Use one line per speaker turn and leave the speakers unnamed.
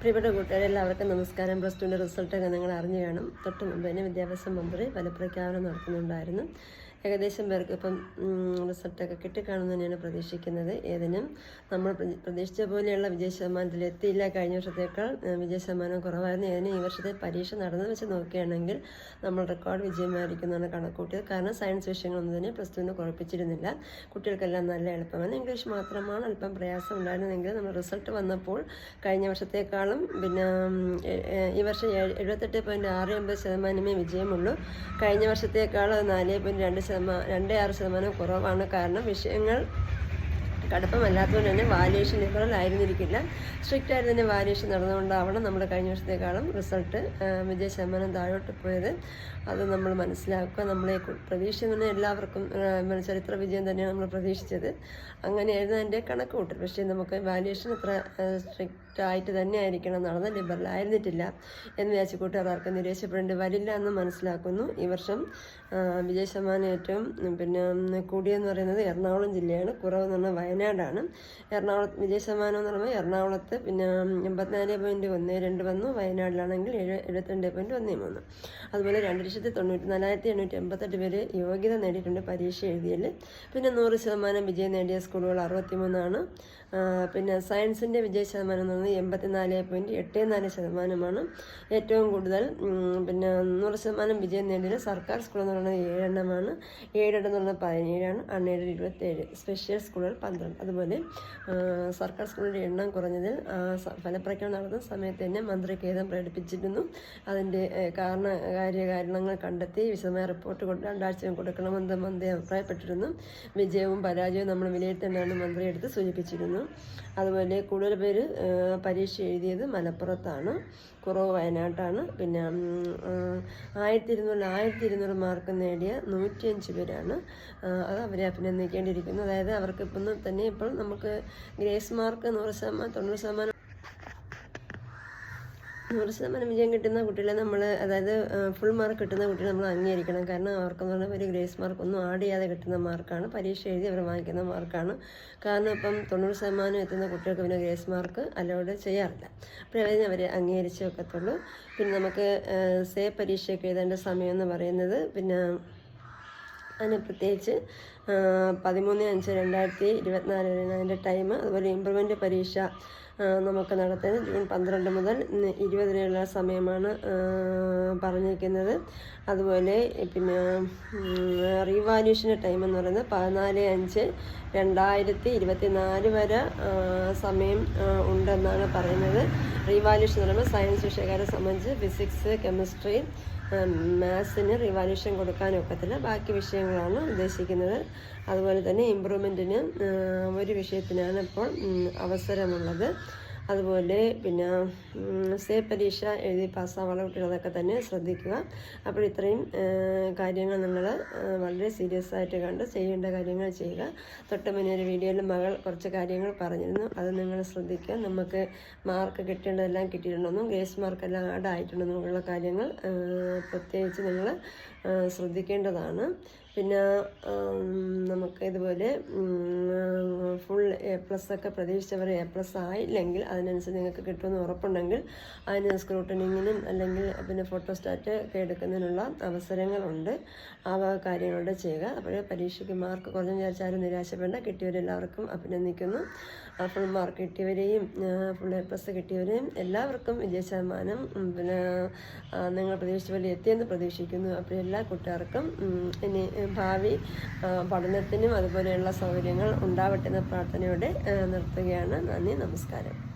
പ്രിയപ്പെട്ട കൂട്ടുകാരെ എല്ലാവർക്കും നമസ്കാരം. പ്ലസ് ടുവിന്റെ റിസൾട്ടൊക്കെ നിങ്ങൾ അറിഞ്ഞു കാണും. തൊട്ട് മുമ്പ് തന്നെ വിദ്യാഭ്യാസ മന്ത്രി ഫലപ്രഖ്യാപനം നടത്തുന്നുണ്ടായിരുന്നു. ഏകദേശം പേർക്ക് ഇപ്പം റിസൾട്ടൊക്കെ കിട്ടിക്കാണുമെന്ന് തന്നെയാണ് പ്രതീക്ഷിക്കുന്നത്. ഏതിനും നമ്മൾ പ്രതീക്ഷിച്ച പോലെയുള്ള വിജയ ശതമാനത്തിൽ എത്തിയില്ല. കഴിഞ്ഞ വർഷത്തേക്കാൾ വിജയ ശതമാനം കുറവായിരുന്നു. ഏതിനും ഈ വർഷത്തെ പരീക്ഷ നടന്നു വെച്ച് നോക്കുകയാണെങ്കിൽ നമ്മൾ റെക്കോർഡ് വിജയമായിരിക്കുന്നതാണ് കണക്കൂട്ടിയത് കാരണം സയൻസ് വിഷയങ്ങളൊന്നും തന്നെ പ്ലസ് ടുവിന് കുഴപ്പിച്ചിരുന്നില്ല കുട്ടികൾക്കെല്ലാം നല്ല എളുപ്പമാണ്. ഇംഗ്ലീഷ് മാത്രമാണ് അല്പം പ്രയാസം ഉണ്ടായിരുന്നതെങ്കിൽ നമ്മൾ റിസൾട്ട് വന്നപ്പോൾ കഴിഞ്ഞ വർഷത്തേക്കാളും പിന്നെ ഈ വർഷം എഴുപത്തെട്ട് പോയിന്റ് ആറ് ഒമ്പത് ശതമാനമേ വിജയമുള്ളൂ. കഴിഞ്ഞ വർഷത്തേക്കാൾ നാല് പോയിന്റ് രണ്ട് ശതമാനം രണ്ട് ആറ് ശതമാനം കുറവാണ്. കാരണം വിഷയങ്ങൾ കടുപ്പമല്ലാത്തതുകൊണ്ട് തന്നെ വാല്യുവേഷൻ ലിബറൽ ആയിരുന്നിരിക്കില്ല സ്ട്രിക്റ്റ് ആയിട്ട് തന്നെ വാല്യുവേഷൻ നടന്നുകൊണ്ടാവണം നമ്മൾ കഴിഞ്ഞ വർഷത്തേക്കാളും റിസൾട്ട് വിജയ ശതമാനം താഴോട്ട് പോയത്. അത് നമ്മൾ മനസ്സിലാക്കുക നമ്മളെ കു- പ്രതീക്ഷ എന്ന് എല്ലാവർക്കും ചരിത്ര വിജയം തന്നെയാണ് നമ്മൾ പ്രതീക്ഷിച്ചത്. അങ്ങനെയായിരുന്നു എന്റെ കണക്ക് കൂട്ടൽ പക്ഷേ നമുക്ക് വാല്യുവേഷൻ അത്ര സ്ട്രിക്റ്റ് ആയിട്ട് തന്നെ ആയിരിക്കണം നടന്ന ലിബറൽ ആയിരുന്നിട്ടില്ല എന്ന് വിചാരിച്ച് കൂട്ടുകാർക്ക് നിരാശപ്പെടേണ്ടി വരില്ല എന്ന് മനസ്സിലാക്കുന്നു. ഈ വർഷം വിജയ ശതമാനം ഏറ്റവും പിന്നെ കൂടിയെന്ന് പറയുന്നത് എറണാകുളം ജില്ലയാണ്. കുറവെന്ന് പറഞ്ഞാൽ വയനാടാണ്. എറണാകുളത്ത് വിജയ ശതമാനം എന്ന് പറയുമ്പോൾ എറണാകുളത്ത് പിന്നെ എൺപത്തിനാല് പോയിന്റ് ഒന്ന് രണ്ട് വന്നു. വയനാട്ടിലാണെങ്കിൽ എഴു എഴുപത്തിരണ്ട് പോയിന്റ് ഒന്ന് മൂന്ന്. അതുപോലെ രണ്ട് ലക്ഷത്തി തൊണ്ണൂറ്റി നാലായിരത്തി എണ്ണൂറ്റി എൺപത്തെട്ട് പേര് യോഗ്യത നേടിയിട്ടുണ്ട് പരീക്ഷ എഴുതിയതിൽ. പിന്നെ നൂറ് ശതമാനം വിജയം നേടിയ സ്കൂളുകൾ അറുപത്തിമൂന്നാണ്. മൂന്നാണ് പിന്നെ സയൻസിന്റെ വിജയ ശതമാനം എന്ന് പറയുന്നത് എൺപത്തിനാല് പോയിന്റ് എട്ട് നാല് ശതമാനമാണ്. ഏറ്റവും കൂടുതൽ പിന്നെ നൂറ് ശതമാനം വിജയം നേടിയത് സർക്കാർ സ്കൂൾ എന്ന് പറയുന്നത് ഏഴെണ്ണമാണ്. ഏഴെണ്ണം എന്ന് പറയുന്നത് പതിനേഴാണ്. അണ്ണേഴ് ഇരുപത്തേഴ് സ്പെഷ്യൽ സ്കൂളുകൾ പന്ത്രണ്ട് അതുപോലെ ആ, സർക്കാർ സ്കൂളിന്റെ എണ്ണം കുറഞ്ഞതിൽ ഫലപ്രഖ്യാപനം നടന്ന സമയത്ത് തന്നെ മന്ത്രി ഖേദം പ്രകടിപ്പിച്ചിരുന്നു. അതിന്റെ കാരണ കാരണ കാര്യകാരണങ്ങൾ കണ്ടെത്തി വിശദമായ റിപ്പോർട്ട് കൊണ്ട് രണ്ടാഴ്ച കൊടുക്കണമെന്ന് മന്ത്രി അഭിപ്രായപ്പെട്ടിരുന്നു. വിജയവും പരാജയവും നമ്മൾ വിലയിരുത്തേണ്ടതാണ് മന്ത്രി എടുത്ത് സൂചിപ്പിച്ചിരുന്നു. അതുപോലെ കൂടുതൽ പേര് പരീക്ഷ എഴുതിയത് മലപ്പുറത്താണ്. കുറവ് വയനാട്ടാണ്. പിന്നെ ആയിരത്തി ഇരുന്നൂറിൽ ആയിരത്തി ഇരുന്നൂറ് മാർക്ക് നേടിയ നൂറ്റിയഞ്ച് പേരാണ് അത് അവരെ അഭിനന്ദിക്കേണ്ടിയിരിക്കുന്നു. അതായത് അവർക്ക് ഇപ്പം തന്നെ ഇപ്പോൾ നമുക്ക് ഗ്രേസ് മാർക്ക് നൂറ് ശതമാനം തൊണ്ണൂറ് ശതമാനം നൂറ് ശതമാനം വിജയം കിട്ടുന്ന കുട്ടികളെ നമ്മൾ അതായത് ഫുൾ മാർക്ക് കിട്ടുന്ന കുട്ടികളെ നമ്മൾ അംഗീകരിക്കണം. കാരണം അവർക്കെന്ന് പറഞ്ഞാൽ ഒരു ഗ്രേസ് മാർക്ക് ഒന്നും ആഡ് ചെയ്യാതെ കിട്ടുന്ന മാർക്കാണ് പരീക്ഷ എഴുതി അവർ വാങ്ങിക്കുന്ന മാർക്കാണ് കാരണം ഇപ്പം തൊണ്ണൂറ് ശതമാനം എത്തുന്ന കുട്ടികൾക്ക് പിന്നെ ഗ്രേസ് മാർക്ക് അലോഡ് ചെയ്യാറില്ല. അപ്പോഴേ അവർ അവരെ അംഗീകരിച്ചേ ഒക്കത്തുള്ളൂ. പിന്നെ നമുക്ക് സേ പരീക്ഷയൊക്കെ എഴുതേണ്ട സമയം എന്ന് പറയുന്നത് പിന്നെ അതിന് പ്രത്യേകിച്ച് പതിമൂന്ന് അഞ്ച് രണ്ടായിരത്തി ഇരുപത്തിനാല് വരെയാണ് അതിന്റെ ടൈം അതുപോലെ ഇമ്പ്രൂവ്മെന്റ് പരീക്ഷ നമുക്ക് നടത്തുന്നത് ജൂൺ പന്ത്രണ്ട് മുതൽ ഇരുപത് വരെയുള്ള സമയമാണ് പറഞ്ഞിരിക്കുന്നത്. അതുപോലെ പിന്നെ റീവാല്യൂഷന്റെ ടൈം എന്ന് പറയുന്നത് പതിനാല് അഞ്ച് രണ്ടായിരത്തി ഇരുപത്തി നാല് വരെ സമയം ഉണ്ടെന്നാണ് പറയുന്നത്. റീവാല്യൂഷൻ എന്ന് പറയുമ്പോൾ സയൻസ് വിഷയക്കാരെ സംബന്ധിച്ച് ഫിസിക്സ് കെമിസ്ട്രി മാത്സിന് റിവാല്യൂഷൻ കൊടുക്കാൻ ഒക്കത്തില്ല ബാക്കി വിഷയങ്ങളാണ് ഉദ്ദേശിക്കുന്നത്. അതുപോലെ തന്നെ ഇമ്പ്രൂവ്മെന്റിന് ഒരു വിഷയത്തിനാണ് ഇപ്പോൾ അവസരമുള്ളത്. അതുപോലെ പിന്നെ സേ പരീക്ഷ എഴുതി പാസ്സാവാനുള്ള കുട്ടികളതൊക്കെ തന്നെ ശ്രദ്ധിക്കുക. അപ്പോൾ ഇത്രയും കാര്യങ്ങൾ നിങ്ങൾ വളരെ സീരിയസ് ആയിട്ട് കണ്ട് ചെയ്യേണ്ട കാര്യങ്ങൾ ചെയ്യുക. തൊട്ട് മുന്നേ ഒരു വീഡിയോയിൽ മകൾ കുറച്ച് കാര്യങ്ങൾ പറഞ്ഞിരുന്നു. അത് നിങ്ങൾ ശ്രദ്ധിക്കുക. നമുക്ക് മാർക്ക് കിട്ടേണ്ടതെല്ലാം കിട്ടിയിട്ടുണ്ടെന്നും ഗ്രേസ് മാർക്കെല്ലാം ആഡ് ആയിട്ടുണ്ടെന്നും ഉള്ള കാര്യങ്ങൾ പ്രത്യേകിച്ച് നിങ്ങൾ ശ്രദ്ധിക്കേണ്ടതാണ്. പിന്നെ നമുക്ക് ഇതുപോലെ ഫുൾ എ പ്ലസ് ഒക്കെ പ്രതീക്ഷിച്ചവർ എ പ്ലസ് ആയില്ലെങ്കിൽ അതിനനുസരിച്ച് നിങ്ങൾക്ക് കിട്ടുമെന്ന് ഉറപ്പുണ്ടെങ്കിൽ അതിന് സ്ക്രൂട്ടനിങ്ങിനും അല്ലെങ്കിൽ പിന്നെ ഫോട്ടോസ്റ്റാറ്റ് ഒക്കെ എടുക്കുന്നതിനുള്ള അവസരങ്ങളുണ്ട്. ആ കാര്യങ്ങളുടെ ചെയ്യുക. അപ്പോൾ പരീക്ഷയ്ക്ക് മാർക്ക് കുറഞ്ഞു വിചാരിച്ചാലും നിരാശപ്പെടേണ്ട. കിട്ടിയവരെല്ലാവർക്കും അഭിനന്ദിക്കുന്നു. ഫുൾ മാർക്ക് കിട്ടിയവരെയും ഫുൾ എ പ്ലസ് കിട്ടിയവരെയും എല്ലാവർക്കും വിജയ ശതമാനം പിന്നെ നിങ്ങൾ പ്രതീക്ഷിച്ച പോലെ എത്തിയെന്ന് പ്രതീക്ഷിക്കുന്നു. അപ്പോൾ എല്ലാ ഇനി ഭാവി പഠനത്തിനും അതുപോലെയുള്ള സൗകര്യങ്ങൾ ഉണ്ടാവട്ടെ എന്ന പ്രാർത്ഥനയോടെ നിർത്തുകയാണ്. നന്ദി നമസ്കാരം.